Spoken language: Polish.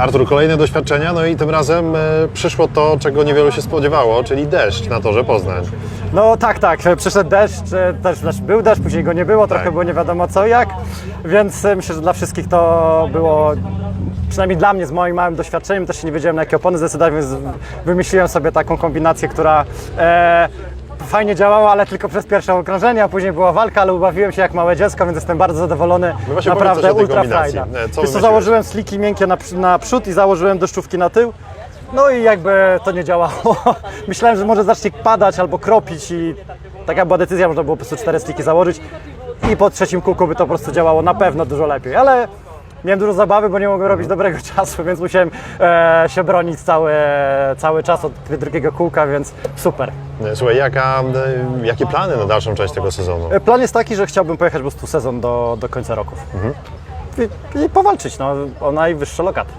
Artur, kolejne doświadczenia, no i tym razem e, przyszło to, czego niewielu się spodziewało, czyli deszcz na torze Poznań. No tak, tak, przyszedł deszcz, e, też znaczy był deszcz, później go nie było, trochę Tak. było nie wiadomo co jak, więc e, myślę, że dla wszystkich to było, przynajmniej dla mnie z moim małym doświadczeniem, też się nie wiedziałem na jakie opony zdecydować, więc wymyśliłem sobie taką kombinację, która e, fajnie działała, ale tylko przez pierwsze okrążenie, a później była walka, ale ubawiłem się jak małe dziecko, więc jestem bardzo zadowolony, No naprawdę powiedz ultra. E, co Wiesz co, założyłem sliki miękkie na, na przód i założyłem deszczówki na tył. No i jakby to nie działało. Myślałem, że może zacznie padać albo kropić i taka była decyzja, można było po prostu cztery sliki założyć i po trzecim kółku by to po prostu działało na pewno dużo lepiej, ale miałem dużo zabawy, bo nie mogłem robić dobrego czasu, więc musiałem e, się bronić cały, cały czas od drugiego kółka, więc super. E, Słuchaj, jaka, e, jakie plany na dalszą część tego sezonu? E, Plan jest taki, że chciałbym pojechać po prostu sezon do, do końca roku. I, I powalczyć no, o najwyższe lokaty.